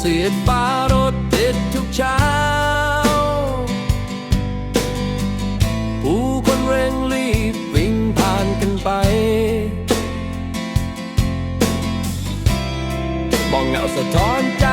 เสียดฟ้ารถติดทุกเช้า ผู้คนเร่งรีบวิ่งผ่านกันไปบองเหงาสะท้อนใจ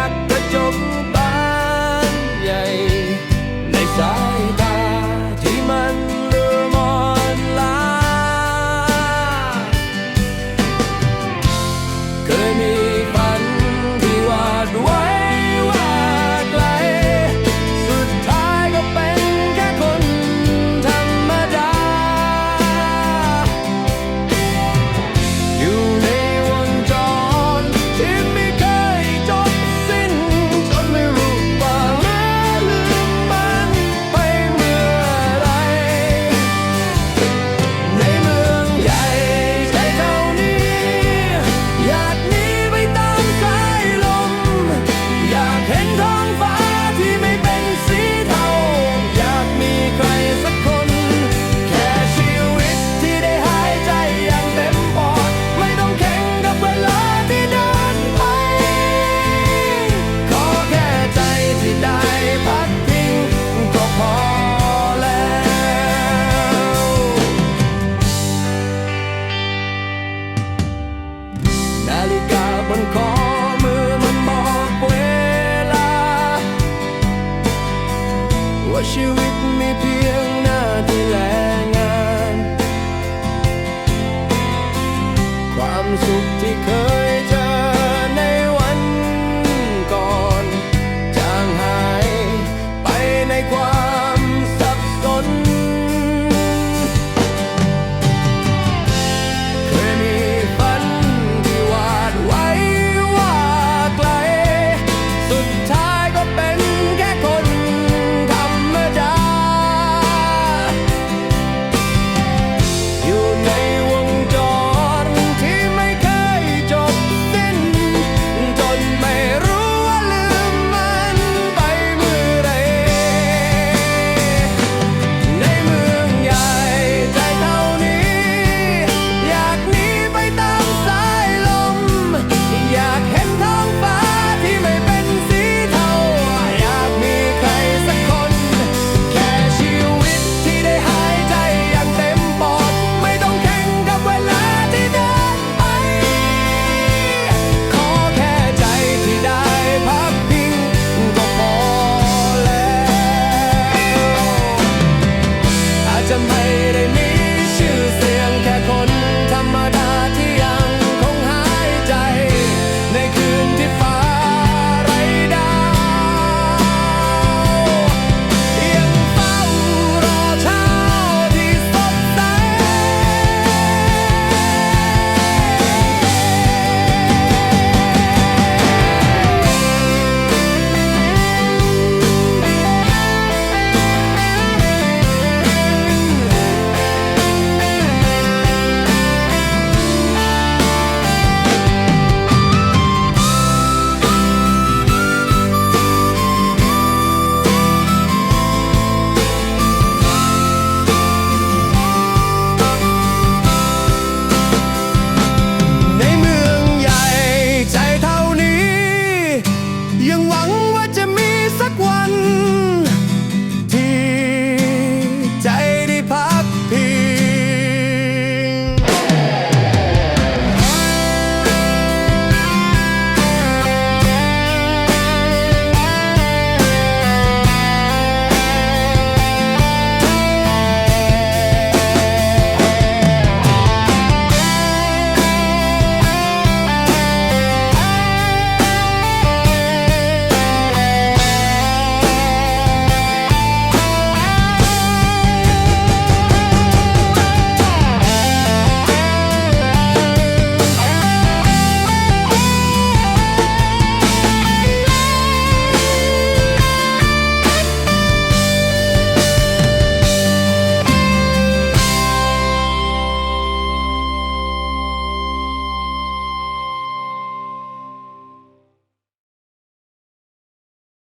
and สุขที่เคย